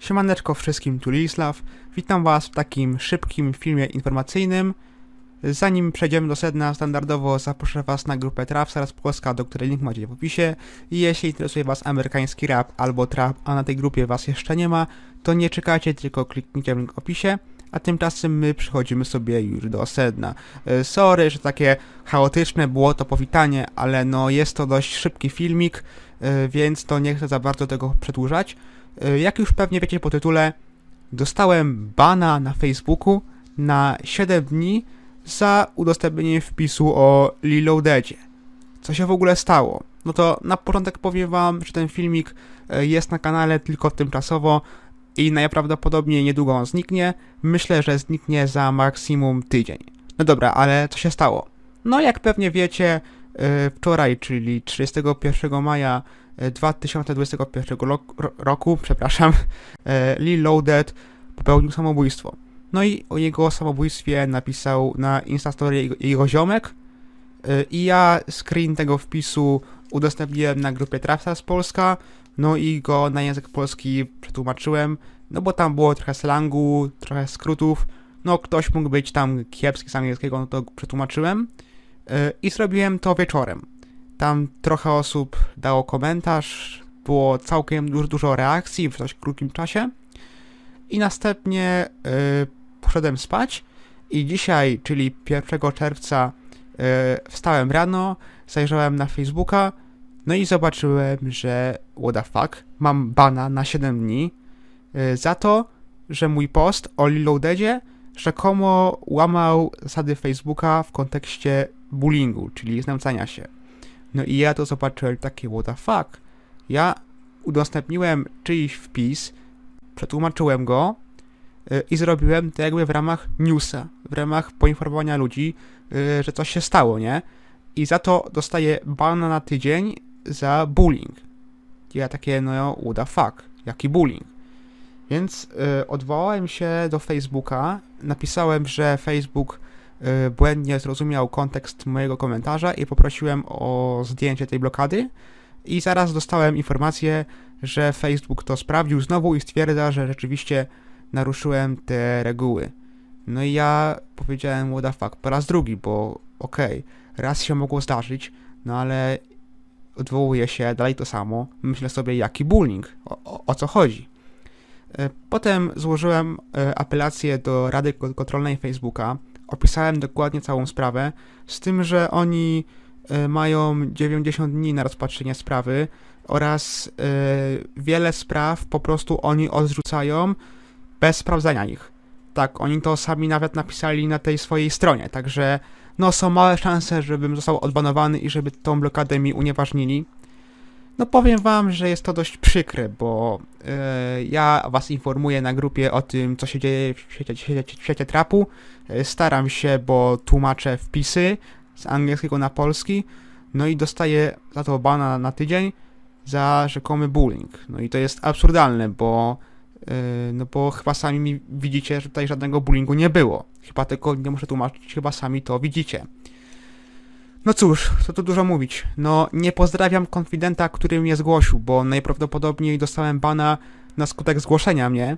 Siemaneczko wszystkim, tu. Witam was w takim szybkim filmie informacyjnym. Zanim przejdziemy do sedna, standardowo zaproszę was na grupę Trap Stars Polska, do której link macie w opisie. I jeśli interesuje was amerykański rap albo trap, a na tej grupie was jeszcze nie ma, to nie czekajcie, tylko kliknijcie w link w opisie. A tymczasem my przechodzimy sobie już do sedna. E, Sorry, że takie chaotyczne było to powitanie, ale no jest to dość szybki filmik, e, więc to nie chcę za bardzo tego przedłużać. E, Jak już pewnie wiecie po tytule, dostałem bana na Facebooku na 7 dni za udostępnienie wpisu o Liloadedzie. Co się w ogóle stało? No to na początek powiem wam, że ten filmik e, jest na kanale tylko tymczasowo i najprawdopodobniej niedługo on zniknie. Myślę, że zniknie za maksimum tydzień. No dobra, ale co się stało? No jak pewnie wiecie, e, wczoraj, czyli 31 maja 2021 ro- ro- roku, przepraszam, e, Lil Loaded popełnił samobójstwo. No i o jego samobójstwie napisał na Instastory jego, jego ziomek. E, i ja screen tego wpisu udostępniłem na grupie Trapstars Polska, no i go na język polski przetłumaczyłem, no bo tam było trochę slangu, trochę skrótów, no ktoś mógł być tam kiepski z angielskiego, no to przetłumaczyłem. E, i zrobiłem to wieczorem. Tam trochę osób dało komentarz, było całkiem dużo, dużo reakcji w dość krótkim czasie. I następnie y, poszedłem spać i dzisiaj, czyli 1 czerwca, y, wstałem rano, zajrzałem na Facebooka, no i zobaczyłem, że what the fuck, mam bana na 7 dni y, za to, że mój post o Liloadedzie rzekomo łamał zasady Facebooka w kontekście bullyingu, czyli znęcania się. No i ja to zobaczyłem takie what the fuck. Ja udostępniłem czyjś wpis, przetłumaczyłem go y, i zrobiłem to jakby w ramach newsa, w ramach poinformowania ludzi, y, że coś się stało, nie? I za to dostaję bana na tydzień za bullying. Ja takie, no what the fuck, jaki bullying? Więc y, odwołałem się do Facebooka, napisałem, że Facebook błędnie zrozumiał kontekst mojego komentarza i poprosiłem o zdjęcie tej blokady. I zaraz dostałem informację, że Facebook to sprawdził znowu i stwierdza, że rzeczywiście naruszyłem te reguły. No i ja powiedziałem, what the fuck, po raz drugi, bo okej, raz się mogło zdarzyć, no ale odwołuję się, dalej to samo, myślę sobie, jaki bullying, o, o, o co chodzi. E, Potem złożyłem e, apelację do Rady Ko- Kontrolnej Facebooka, opisałem dokładnie całą sprawę, z tym, że oni e, mają 90 dni na rozpatrzenie sprawy oraz e, wiele spraw po prostu oni odrzucają bez sprawdzania ich. Tak, oni to sami nawet napisali na tej swojej stronie, także no są małe szanse, żebym został odbanowany i żeby tą blokadę mi unieważnili. No powiem wam, że jest to dość przykre, bo e, ja was informuję na grupie o tym, co się dzieje w świecie, świecie, świecie trapu. E, staram się, bo tłumaczę wpisy z angielskiego na polski, no i dostaję za to bana na tydzień za rzekomy bullying. No i to jest absurdalne, bo e, no bo chyba sami mi widzicie, że tutaj żadnego bullyingu nie było. Chyba tylko nie muszę tłumaczyć, chyba sami to widzicie. No cóż, co tu dużo mówić. No, nie pozdrawiam konfidenta, który mnie zgłosił, bo najprawdopodobniej dostałem bana na skutek zgłoszenia mnie.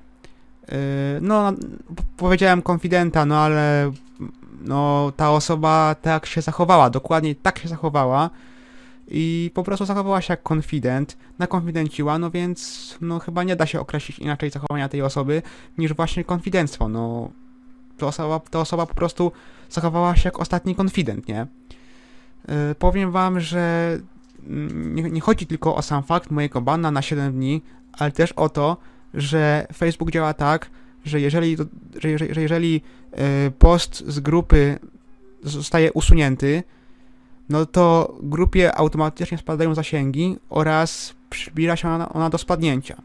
Yy, no, powiedziałem konfidenta, no ale no, ta osoba tak się zachowała, dokładnie tak się zachowała i po prostu zachowała się jak konfident, nakonfidenciła, no więc no chyba nie da się określić inaczej zachowania tej osoby niż właśnie konfidenctwo, no ta osoba, ta osoba po prostu zachowała się jak ostatni konfident, nie? Yy, powiem wam, że mm, nie, nie chodzi tylko o sam fakt mojego bana na 7 dni, ale też o to, że Facebook działa tak, że jeżeli, że, jeżeli, że jeżeli yy, post z grupy zostaje usunięty, no to grupie automatycznie spadają zasięgi oraz przybliża się ona, ona do spadnięcia.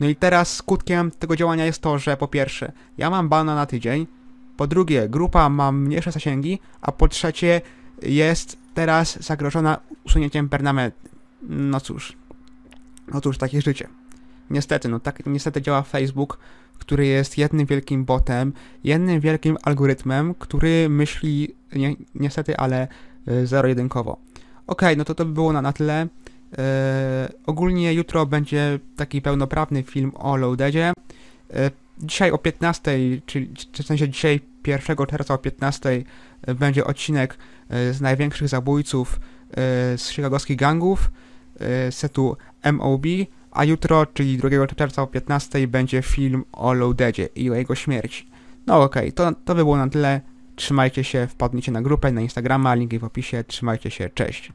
No i teraz skutkiem tego działania jest to, że po pierwsze, ja mam bana na tydzień, po drugie, grupa ma mniejsze zasięgi, a po trzecie, jest teraz zagrożona usunięciem permanentnym. No cóż, no cóż, takie życie. Niestety, no tak niestety działa Facebook, który jest jednym wielkim botem, jednym wielkim algorytmem, który myśli, nie, niestety, ale y, zero-jedynkowo. Okej, no to to by było na, na tyle. E, ogólnie jutro będzie taki pełnoprawny film o Loadedzie. E, dzisiaj o 15, czyli w sensie dzisiaj 1 czerwca o 15 e, będzie odcinek e, z największych zabójców e, z chicagowskich gangów setu MOB, a jutro, czyli 2 czerwca o 15 będzie film o Loadedzie i o jego śmierci. No okej, to, to by było na tyle. Trzymajcie się, wpadnijcie na grupę, na Instagrama, linki w opisie. Trzymajcie się, cześć.